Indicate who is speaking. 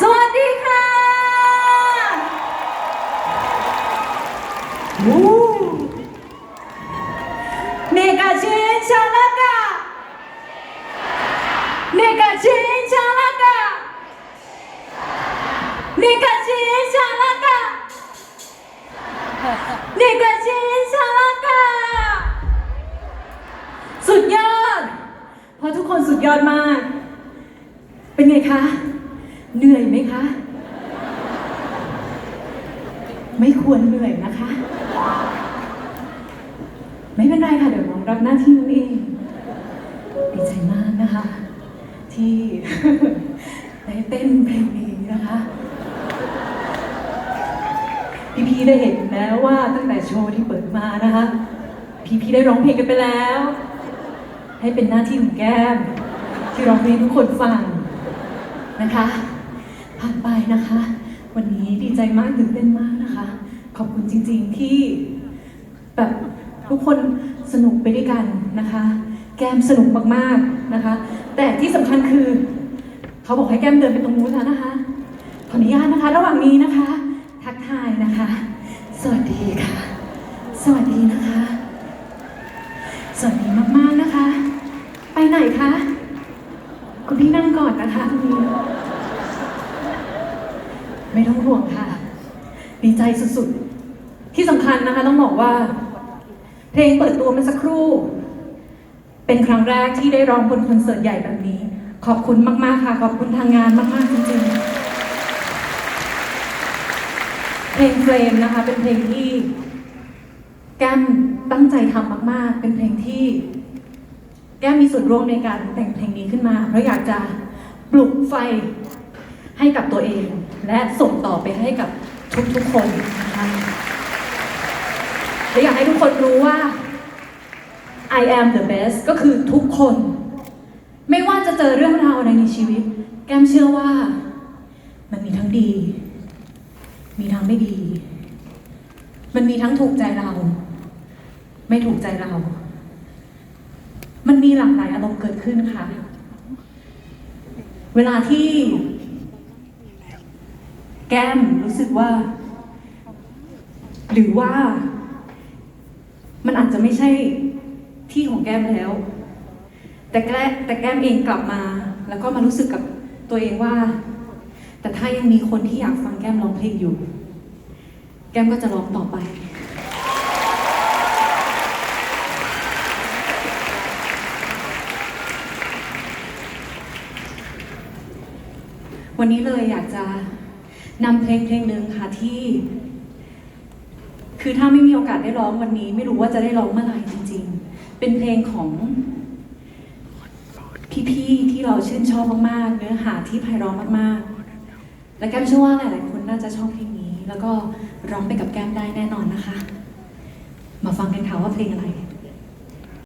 Speaker 1: สวัสดีค่ะวู้เนกาชินชาลากาเนกาชินชาลากาเนกาชินชาลากาเนกาชินชาลากาสุดยอด เพราะทุกคนสุดยอดมาก เป็นไงคะ เหนื่อยไหมคะ ไม่ควรเหนื่อยนะคะ ไม่เป็นไรค่ะเดี๋ยวน้องรับหน้าที่น้องเองดีใจมากนะคะ ที่ได้เต้นเพลงนี้นะคะพี่ๆได้เห็นแล้วว่าตั้งแต่โชว์ที่เปิดมานะคะ พี่ๆได้ร้องเพลงกันไปแล้ว ให้เป็นหน้าที่ของแก้ม ที่ร้องเพลงทุกคนฟังนะคะ ผ่านไปนะคะ วันนี้ดีใจมากตื่นเต้นมากนะคะ ขอบคุณจริงๆที่แบบทุกคนสนุกไปด้วยกันนะคะ แก้มสนุกมากๆนะคะ แต่ที่สำคัญคือ เขาบอกให้แก้มเดินไปตรงนู้นแล้วนะคะ ขออนุญาตนะคะ ระหว่างนี้นะคะ ทักทายนะคะ สวัสดีค่ะ สวัสดีนะคะ สวัสดีมากๆนะคะ ไปไหนคะ คุณพี่นั่งก่อนนะคะตรงนี้ ไม่ต้องห่วงค่ะ ดีใจสุดๆ ที่สำคัญนะคะต้องบอกว่า เพลงเปิดตัวเมื่อสักครู่ เป็นครั้งแรกที่ได้ร้องบนคอนเสิร์ตใหญ่แบบนี้ ขอบคุณมากๆค่ะ ขอบคุณทางงานมากๆจริงๆ เพลงเฟรมนะคะ เป็นเพลงที่แก้มตั้งใจทำมาก ๆ เป็นเพลงที่ แก้มมีส่วนร่วมในการแต่งเพลงนี้ขึ้นมา เพราะอยากจะปลุกไฟให้กับตัวเอง และส่งต่อไปให้กับทุกๆคนนะคะและอยากให้ทุกคนรู้ว่า I am the best ก็คือทุกคน ไม่ว่าจะเจอเรื่องราวอะไรในชีวิต แก้มเชื่อว่า มันมีทั้งดี มีทั้งไม่ดี มันมีทั้งถูกใจเรา ไม่ถูกใจเรา มันมีหลากหลายอารมณ์เกิดขึ้นค่ะ เวลาที่ แก้มรู้สึกว่า หรือว่า มันอาจจะไม่ใช่ที่ของแก้มแล้ว แต่แก้แต่แก้มเองกลับมา แล้วก็มารู้สึกกับตัวเองว่า แต่ถ้ายังมีคนที่อยากฟังแก้มร้องเพลงอยู่ แก้มก็จะร้องต่อไปวันนี้เลยอยากจะ นำเพลงเพลงหนึ่งค่ะที่ คือถ้าไม่มีโอกาสได้ร้องวันนี้ ไม่รู้ว่าจะได้ร้องเมื่อไหร่จริง ๆ เป็นเพลงของพี่ๆที่เราชื่นชอบมากๆ เนื้อหาที่ไพเราะมากๆ และแก้มเชื่อว่าหลายๆคนน่าจะชอบเพลงนี้ แล้วก็ร้องไปกับแก้มได้แน่นอนนะคะ มาฟังกันค่ะว่าเพลงอะไร